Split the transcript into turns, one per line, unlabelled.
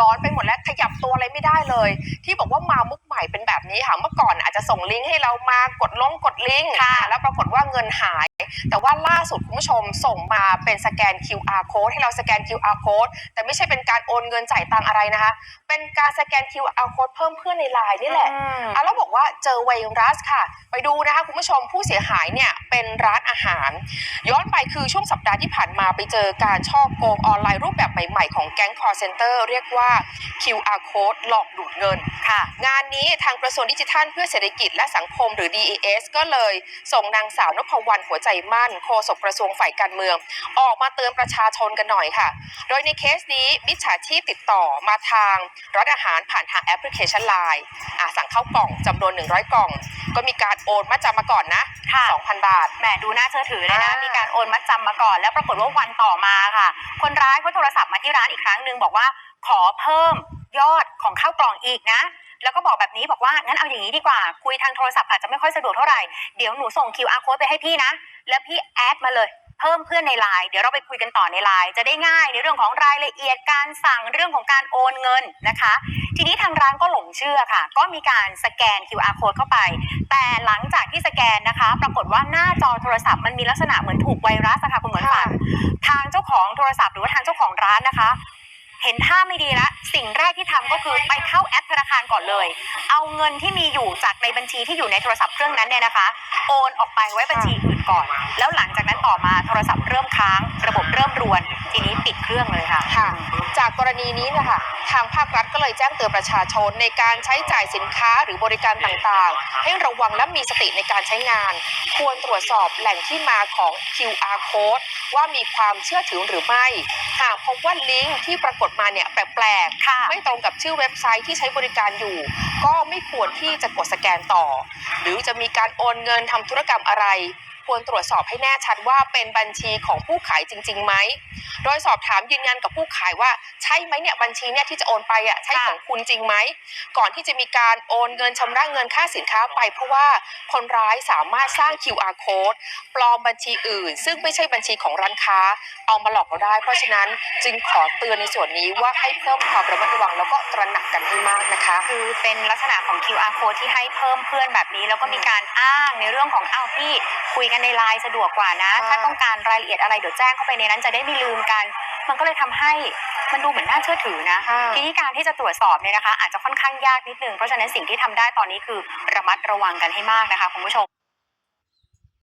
ร้อนไปหมดแล้วขยับตัวอะไรไม่ได้เลย ที่บอกว่ามามุกใหม่เป็นแบบนี้ค่ะเมื่อก่อนอาจจะส่งลิงก์ให้เรามากดลงกดลิงก์
ค่ะ
แล้วปรากฏว่าเงินหาย แต่ว่าล่าสุดคุณผู้ชมส่งมาเป็นสแกน QR code ให้เราสแกน QR code แต่ไม่ใช่เป็นการโอนเงินจ่ายตังค์อะไรนะคะ เป็นการสแกน QR code เพิ่มเพื่อนในไลน์นี่แหละ
อืม
อะแล้วบอกว่าเจอไวรัสค่ะ ไปดูนะคะคุณผู้ชมผู้เสียหายเนี่ยเป็นร้านอาหาร ย้อนไปคือช่วงสัปดาห์ที่ผ่านมาไปเจอการช่อโกงออนไลน์รูปแบบใหม่ๆของแก๊ง call center เรียกว่า QR code หลอกดูดเงิน
ค่ะ
งานนี้ทางกระทรวงดิจิทัลเพื่อเศรษฐกิจและสังคมหรือ DES ก็เลยส่งนางสาวนพวรรณหัวใจมั่นโฆษกกระทรวงฝ่ายการเมือง ออกมาเตือนประชาชนกันหน่อยค่ะ โดยในเคสนี้มิจฉาชีพติดต่อมาทางร้านอาหารผ่านทางแอปพลิเคชันไลน์อะสั่งเข้ากล่องจำนวน 100 กล่อง ก็มีการโอนมาจำมาก่อนนะ
ค่ะ
2,000 บาท
แหมดูน่าเชื่อถือเลยนะ
อ่ามี
มีการโอนมัดจำมาก่อน แล้วปรากฏว่าวันต่อมาค่ะ คนร้ายเขาโทรศัพท์มาที่ร้านอีกครั้งหนึ่งบอกว่าขอเพิ่ม ยอดของข้าวกล่องอีกนะ แล้วก็บอกแบบนี้บอกว่างั้นเอาอย่างนี้ดีกว่า คุยทางโทรศัพท์อาจจะไม่ค่อยสะดวกเท่าไหร่ เดี๋ยวหนูส่ง QR code ไปให้พี่นะ แล้วพี่แอดมาเลยเพิ่มเพื่อนในไลน์เดี๋ยวเราไปคุยกันต่อในไลน์จะได้ง่ายในเรื่องของรายละเอียดการสั่งเรื่องของการโอนเงินนะคะ ทีนี้ทางร้านก็หลงเชื่อค่ะ ก็มีการสแกน QR code เข้าไป แต่หลังจากที่สแกนนะคะ ปรากฏว่าหน้าจอโทรศัพท์มันมีลักษณะเหมือนถูกไวรัสอะค่ะคุณเหมือนฝันทางเจ้าของโทรศัพท์หรือว่าทางเจ้าของร้านนะคะ เห็นท่าไม่ดีละสิ่งแรกที่ทำก็คือไปเข้าแอปธนาคารก่อนเลย เอาเงินที่มีอยู่จากในบัญชีที่อยู่ในโทรศัพท์เครื่องนั้นเนี่ยนะคะ โอนออกไปไว้บัญชีอื่นก่อน แล้วหลังจากนั้นต่อมาโทรศัพท์เริ่มค้าง ระบบเริ่มรวน ทีนี้ปิดเครื่องเลยค่ะ
ค่ะ จากกรณีนี้นะคะทางภาครัฐก็เลยแจ้งเตือนประชาชนในการใช้จ่ายสินค้าหรือบริการต่างๆ ให้ระวังและมีสติในการใช้งาน ควรตรวจสอบแหล่งที่มาของ QR code ว่ามีความเชื่อถือหรือไม่ หากพบว่าลิงก์ที่ปรากฏมาเนี่ยแปลก
ค่ะ
ๆไม่ตรงกับชื่อเว็บไซต์ที่ใช้บริการอยู่ ก็ไม่ควรที่จะกดสแกนต่อ หรือจะมีการโอนเงินทำธุรกรรมอะไร ควรตรวจสอบให้แน่ชัดว่าเป็นบัญชีของผู้ขายจริงๆไหม โดยสอบถามยืนยันกับผู้ขายว่าใช่ไหมเนี่ยบัญชีเนี่ยที่จะโอนไปอะใช่ของคุณจริงไหม ก่อนที่จะมีการโอนเงินชำระเงินค่าสินค้าไป เพราะว่าคนร้ายสามารถสร้าง QR code ปลอมบัญชีอื่น ซึ่งไม่ใช่บัญชีของร้านค้า เอามาหลอกเราได้ เพราะฉะนั้นจึงขอเตือนในส่วนนี้ว่าให้เพิ่มความระมัดระวังแล้วก็ตระหนักกันให้มากนะคะ
คือเป็นลักษณะของ QR code ที่ให้เพิ่มเพื่อนแบบนี้ แล้วก็มีการอ้างในเรื่องของอ้าวพี่คุยกันในไลน์สะดวกกว่านะ
ค่ะ
ถ้าต้องการรายละเอียดอะไรเดี๋ยวแจ้งเข้าไปในนั้นจะได้ไม่ลืมกัน มันก็เลยทำให้มันดูเหมือนน่าเชื่อถือนะ
ค่ะ
ทีนี้การที่จะตรวจสอบเนี่ยนะคะ อาจจะค่อนข้างยากนิดนึงเพราะฉะนั้นสิ่งที่ทำได้ตอนนี้คือระมัดระวังกันให้มากนะคะคุณผู้ชม